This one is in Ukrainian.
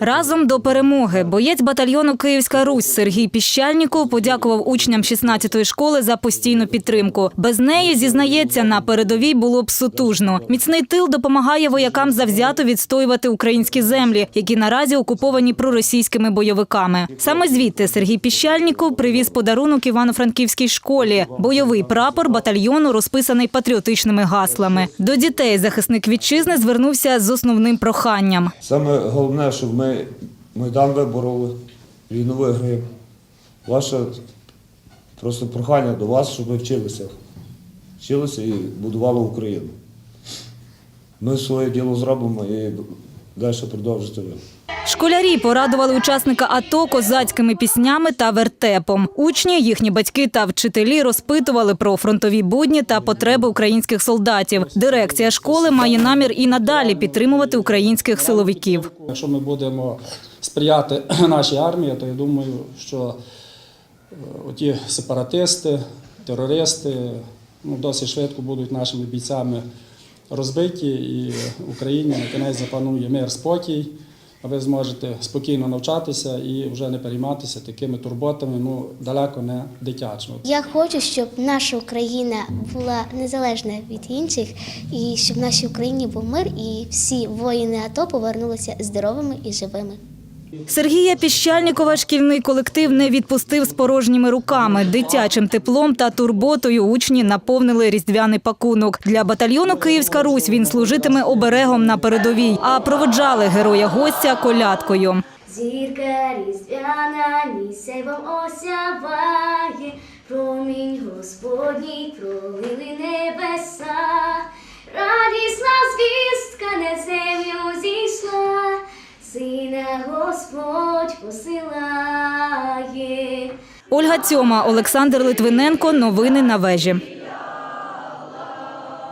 Разом до перемоги боєць батальйону Київська Русь Сергій Піщальніков подякував учням 16-ї школи за постійну підтримку. Без неї зізнається, на передовій було б сутужно. Міцний тил допомагає воякам завзято відстоювати українські землі, які наразі окуповані проросійськими бойовиками. Саме звідти Сергій Піщальніков привіз подарунок Івано-Франківській школі. Бойовий прапор батальйону розписаний патріотичними гаслами. До дітей захисник вітчизни звернувся з основним проханням. Саме головне, щоб ми Майдан вибороли, війну виграємо. Ваше просто прохання до вас, щоб ви вчилися. Вчилися і будували Україну. Ми своє діло зробимо і далі продовжите ви. Школярі порадували учасника АТО козацькими піснями та вертепом. Учні, їхні батьки та вчителі розпитували про фронтові будні та потреби українських солдатів. Дирекція школи має намір і надалі підтримувати українських силовиків. Якщо ми будемо сприяти нашій армії, то я думаю, що е, оті сепаратисти, терористи ну, досить швидко будуть нашими бійцями розбиті, і в Україні на кінець запанує мир, спокій. Ви зможете спокійно навчатися і вже не перейматися такими турботами, ну далеко не дитячими. Я хочу, щоб наша Україна була незалежна від інших, і щоб в нашій Україні був мир, і всі воїни АТО повернулися здоровими і живими. Сергія Піщальнікова шкільний колектив не відпустив з порожніми руками. Дитячим теплом та турботою учні наповнили різдвяний пакунок. Для батальйону Київська Русь він служитиме оберегом на передовій, а проводжали героя гостя колядкою. Зірка різдвяна місяйвом осяває, промінь Господній пролили небеса, Господь посилає. Ольга Цьома, Олександр Литвиненко. Новини на вежі.